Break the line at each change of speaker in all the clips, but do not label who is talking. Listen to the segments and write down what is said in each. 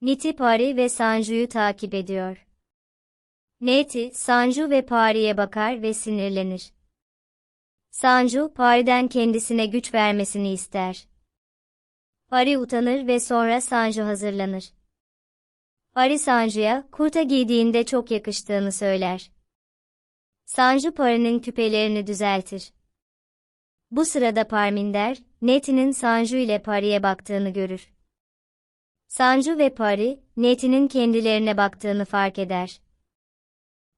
Niti Pari ve Sanju'yu takip ediyor. Neti, Sanju ve Pari'ye bakar ve sinirlenir. Sanju, Pari'den kendisine güç vermesini ister. Pari utanır ve sonra Sanju hazırlanır. Pari Sanju'ya, kurta giydiğinde çok yakıştığını söyler. Sanju Pari'nin küpelerini düzeltir. Bu sırada Parminder, Neti'nin Sanju ile Pari'ye baktığını görür. Sanju ve Pari, Neti'nin kendilerine baktığını fark eder.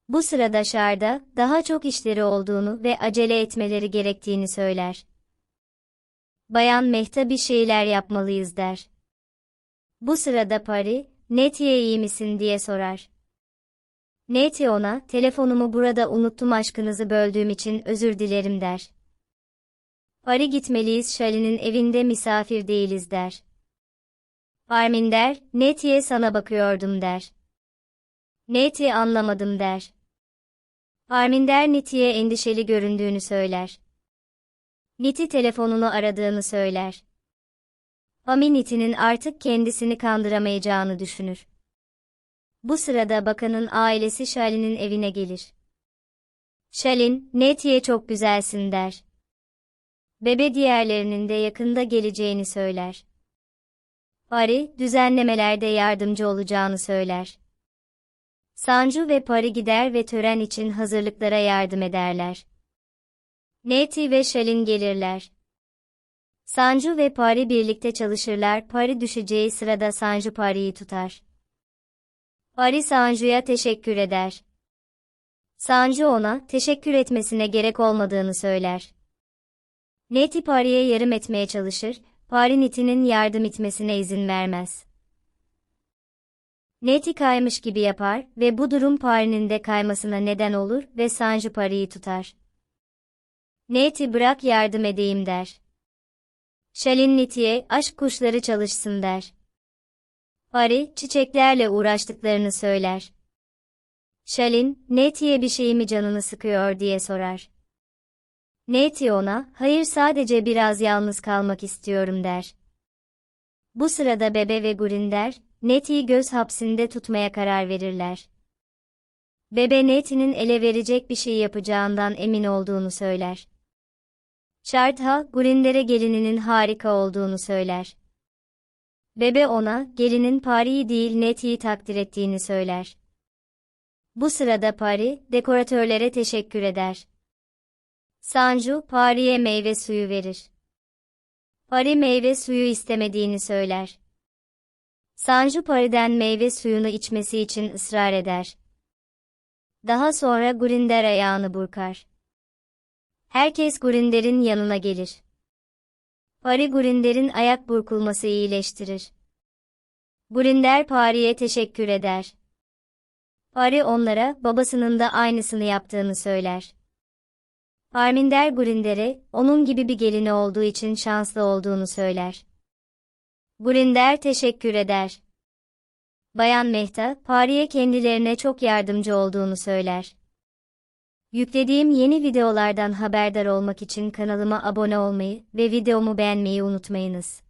Bu sırada Şarda, daha çok işleri olduğunu ve acele etmeleri gerektiğini söyler. Bayan Mehta bir şeyler yapmalıyız der. Bu sırada Pari, Neti'ye iyi misin diye sorar. Neti ona, telefonumu burada unuttum aşkınızı böldüğüm için özür dilerim der. Pari gitmeliyiz Şali'nin evinde misafir değiliz der. Parminder, Neti'ye sana bakıyordum der. Neti anlamadım der. Parminder Niti'ye endişeli göründüğünü söyler. Niti telefonunu aradığını söyler. Ami Niti'nin artık kendisini kandıramayacağını düşünür. Bu sırada bakanın ailesi Şalin'in evine gelir. Şalin, Neti'ye çok güzelsin der. Bebe diğerlerinin de yakında geleceğini söyler. Pari, düzenlemelerde yardımcı olacağını söyler. Sanju ve Pari gider ve tören için hazırlıklara yardım ederler. Neti ve Shalin gelirler. Sanju ve Pari birlikte çalışırlar. Pari düşeceği sırada Sanju Pari'yi tutar. Pari Sanju'ya teşekkür eder. Sanju ona teşekkür etmesine gerek olmadığını söyler. Neti Pari'ye yardım etmeye çalışır, Pari Niti'nin yardım etmesine izin vermez. Neti kaymış gibi yapar ve bu durum Pari'nin de kaymasına neden olur ve Sanju Pari'yi tutar. Neti bırak yardım edeyim der. Shalin Neti'ye aşk kuşları çalışsın der. Pari, çiçeklerle uğraştıklarını söyler. Shalin, Neti'ye bir şey mi canını sıkıyor diye sorar. Neti ona, hayır sadece biraz yalnız kalmak istiyorum der. Bu sırada Bebe ve Gurinder, Neti'yi göz hapsinde tutmaya karar verirler. Bebe Neti'nin ele verecek bir şey yapacağından emin olduğunu söyler. Şartha, Gurinder'e gelininin harika olduğunu söyler. Bebe ona, gelinin Pari'yi değil Neti'yi takdir ettiğini söyler. Bu sırada Pari, dekoratörlere teşekkür eder. Sanju, Pari'ye meyve suyu verir. Pari meyve suyu istemediğini söyler. Sanju Pari'den meyve suyunu içmesi için ısrar eder. Daha sonra Gurinder ayağını burkar. Herkes Gurinder'in yanına gelir. Pari Gurinder'in ayak burkulması iyileştirir. Gurinder Pari'ye teşekkür eder. Pari onlara babasının da aynısını yaptığını söyler. Parminder Gurinder'e, onun gibi bir gelini olduğu için şanslı olduğunu söyler. Gurinder teşekkür eder. Bayan Mehta, Pari'ye kendilerine çok yardımcı olduğunu söyler. Yüklediğim yeni videolardan haberdar olmak için kanalıma abone olmayı ve videomu beğenmeyi unutmayınız.